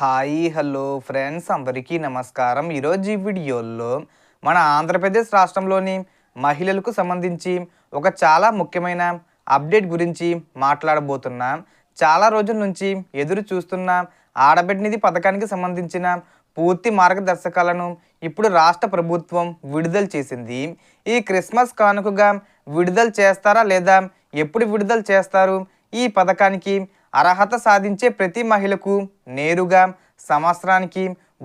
Hi hello friends అందరికీ నమస్కారం. ఈరోజు ఈ వీడియోలో మన ఆంధ్రప్రదేశ్ రాష్ట్రంలోని మహిళలకు సంబంధించి ఒక చాలా ముఖ్యమైన అప్డేట్ గురించి మాట్లాడబోతున్నాం. చాలా రోజుల నుంచి ఎదురు చూస్తున్న ఆడబిడ్డ నిధి పథకానికి సంబంధించిన పూర్తి మార్గదర్శకాలను ఇప్పుడు రాష్ట్ర ప్రభుత్వం విడుదల చేసింది. ఈ క్రిస్మస్ కానుకగా విడుదల చేస్తారా లేదా ఎప్పుడు విడుదల చేస్తారు? ఈ పథకానికి అర్హత సాధించే ప్రతి మహిళకు నేరుగా సంవత్సరానికి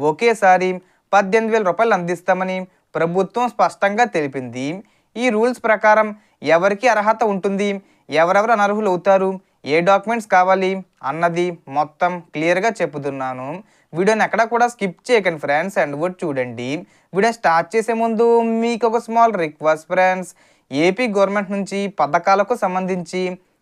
ఒకేసారి పద్దెనిమిది వేల రూపాయలు అందిస్తామని ప్రభుత్వం స్పష్టంగా తెలిపింది. ఈ రూల్స్ ప్రకారం ఎవరికి అర్హత ఉంటుంది ఎవరెవరు అనర్హులు అవుతారు ఏ డాక్యుమెంట్స్ కావాలి అన్నది మొత్తం క్లియర్గా చెప్పుతున్నాను వీడియోని ఎక్కడ కూడా స్కిప్ చేయకండి ఫ్రెండ్స్ అండ్ కూడా చూడండి. వీడియో స్టార్ట్ చేసే ముందు మీకు ఒక small request friends. AP government నుంచి పథకాలకు సంబంధించి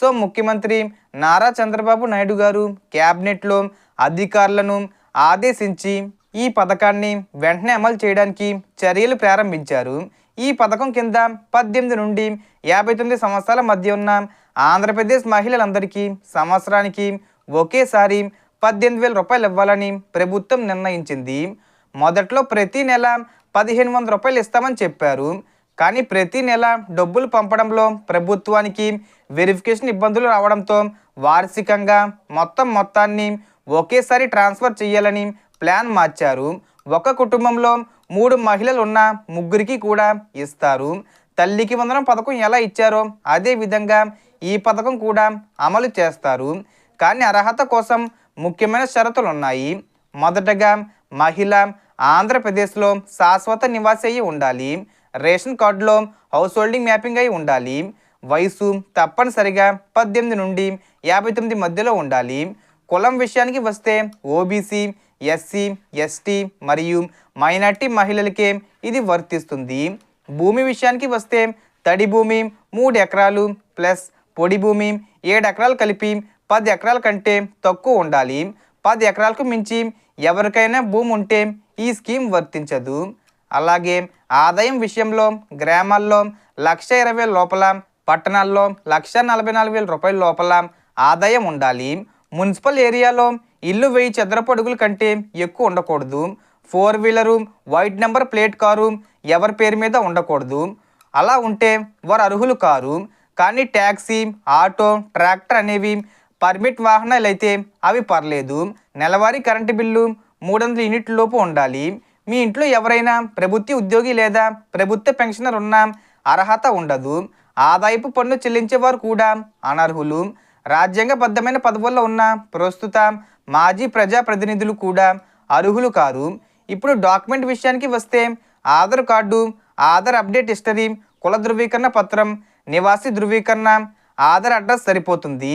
సో ముఖ్యమంత్రి నారా చంద్రబాబు నాయుడు గారు క్యాబినెట్లో అధికారులను ఆదేశించి ఈ పథకాన్ని వెంటనే అమలు చేయడానికి చర్యలు ప్రారంభించారు. ఈ పథకం కింద పద్దెనిమిది నుండి యాభై తొమ్మిది సంవత్సరాల మధ్య ఉన్న ఆంధ్రప్రదేశ్ మహిళలందరికీ సంవత్సరానికి ఒకేసారి పద్దెనిమిది వేల రూపాయలు ఇవ్వాలని ప్రభుత్వం నిర్ణయించింది. మొదట్లో ప్రతి నెల పదిహేను వందల రూపాయలు ఇస్తామని చెప్పారు. కానీ ప్రతి నెల డబ్బులు పంపడంలో ప్రభుత్వానికి వెరిఫికేషన్ ఇబ్బందులు రావడంతో వార్షికంగా మొత్తం మొత్తాన్ని ఒకేసారి ట్రాన్స్ఫర్ చేయాలని ప్లాన్ మార్చారు. ఒక కుటుంబంలో మూడు మహిళలు ఉన్న ముగ్గురికి కూడా ఇస్తారు. తల్లికి వందనం పథకం ఎలా ఇచ్చారో అదే విధంగా ఈ పథకం కూడా అమలు చేస్తారు. కానీ అర్హత కోసం ముఖ్యమైన షరతులు ఉన్నాయి. మొదటగా మహిళ ఆంధ్రప్రదేశ్లో శాశ్వత నివాసి అయి ఉండాలి. రేషన్ కార్డులో హౌస్ హోల్డింగ్ మ్యాపింగ్ అయి ఉండాలి. వయసు తప్పనిసరిగా పద్దెనిమిది నుండి యాభై తొమ్మిది మధ్యలో ఉండాలి. కులం విషయానికి వస్తే ఓబీసీ ఎస్సీ ఎస్టీ మరియు మైనార్టీ మహిళలకే ఇది వర్తిస్తుంది. భూమి విషయానికి వస్తే తడి భూమి మూడు ఎకరాలు ప్లస్ పొడి భూమి ఏడు ఎకరాలు కలిపి పది ఎకరాల కంటే తక్కువ ఉండాలి. పది ఎకరాలకు మించి ఎవరికైనా భూమి ఉంటే ఈ స్కీమ్ వర్తించదు. అలాగే ఆదాయం విషయంలో గ్రామాల్లో లక్ష ఇరవై లోపల పట్టణాల్లో లక్ష నలభై నాలుగు వేల రూపాయల లోపల ఆదాయం ఉండాలి. మున్సిపల్ ఏరియాలో ఇల్లు వెయ్యి చదరపు అడుగుల కంటే ఎక్కువ ఉండకూడదు. Four wheeler white number plate car ఎవరి పేరు మీద ఉండకూడదు. అలా ఉంటే వారు అర్హులు కారు. కానీ ట్యాక్సీ ఆటో ట్రాక్టర్ అనేవి పర్మిట్ వాహనాలు అయితే అవి పర్లేదు. నెలవారీ కరెంటు బిల్లు మూడు వందల యూనిట్ల లోపు ఉండాలి. మీ ఇంట్లో ఎవరైనా ప్రభుత్వ ఉద్యోగి లేదా ప్రభుత్వ పెన్షనర్ ఉన్న అర్హత ఉండదు. ఆదాయపు పన్ను చెల్లించేవారు కూడా అనర్హులు. రాజ్యాంగబద్ధమైన పదవుల్లో ఉన్న ప్రస్తుత మాజీ ప్రజాప్రతినిధులు కూడా అర్హులు కారు. ఇప్పుడు డాక్యుమెంట్ విషయానికి వస్తే Aadhaar card Aadhaar update history కుల ధృవీకరణ పత్రం నివాసి ధృవీకరణ ఆధార్ అడ్రస్ సరిపోతుంది.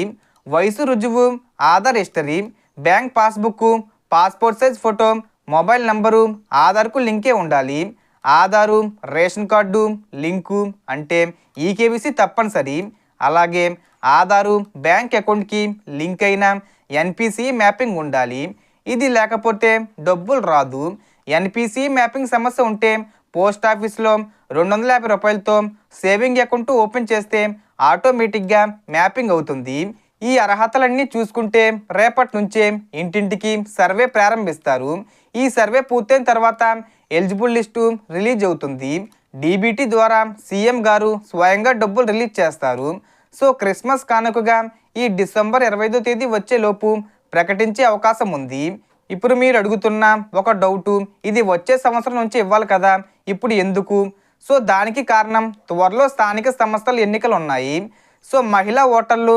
వయసు రుజువు Aadhaar history bank passbook passport size photo mobile number ఆధార్కు లింకే ఉండాలి. ఆధారు రేషన్ కార్డు లింకు అంటే ఈకేవీసీ తప్పనిసరి. అలాగే ఆధారు బ్యాంక్ అకౌంట్కి లింక్ అయిన ఎన్పిసి మ్యాపింగ్ ఉండాలి. ఇది లేకపోతే డబ్బులు రాదు. ఎన్పిసి మ్యాపింగ్ సమస్య ఉంటే పోస్ట్ ఆఫీస్లో రెండు వందల యాభై రూపాయలతో సేవింగ్ అకౌంట్ ఓపెన్ చేస్తే ఆటోమేటిక్గా మ్యాపింగ్ అవుతుంది. ఈ అర్హతలన్నీ చూసుకుంటే రేపటి నుంచే ఇంటింటికి సర్వే ప్రారంభిస్తారు. ఈ సర్వే పూర్తయిన తర్వాత ఎలిజిబుల్ లిస్టు రిలీజ్ అవుతుంది. డీబీటీ ద్వారా సీఎం గారు స్వయంగా డబ్బులు రిలీజ్ చేస్తారు. సో క్రిస్మస్ కానుకగా ఈ డిసెంబర్ ఇరవై ఐదో తేదీ వచ్చేలోపు ప్రకటించే అవకాశం ఉంది. ఇప్పుడు మీరు అడుగుతున్న ఒక డౌటు ఇది వచ్చే సంవత్సరం నుంచి ఇవ్వాలి కదా ఇప్పుడు ఎందుకు? సో దానికి కారణం త్వరలో స్థానిక సంస్థల ఎన్నికలు ఉన్నాయి. సో మహిళా ఓటర్లు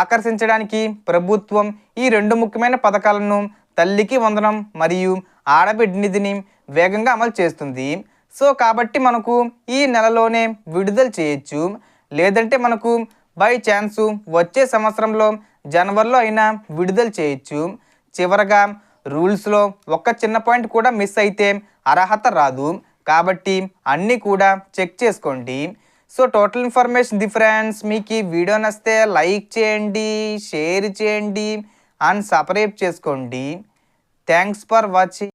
ఆకర్షించడానికి ప్రభుత్వం ఈ రెండు ముఖ్యమైన పథకాలను తల్లికి వందనం మరియు ఆడబిడ్డ నిధిని వేగంగా అమలు చేస్తుంది. సో కాబట్టి మనకు ఈ నెలలోనే విడుదల చేయొచ్చు. లేదంటే మనకు బై ఛాన్సు వచ్చే సంవత్సరంలో జనవరిలో అయినా విడుదల చేయొచ్చు. చివరగా రూల్స్లో ఒక్క చిన్న పాయింట్ కూడా మిస్ అయితే అర్హత రాదు. కాబట్టి అన్నీ కూడా చెక్ చేసుకోండి. సో టోటల్ ఇన్ఫర్మేషన్ డిఫరెన్స్ మీకు ఈ వీడియో నస్తే లైక్ చేయండి షేర్ చేయండి అండ్ సబ్స్క్రైబ్ చేసుకోండి. Thanks for watching.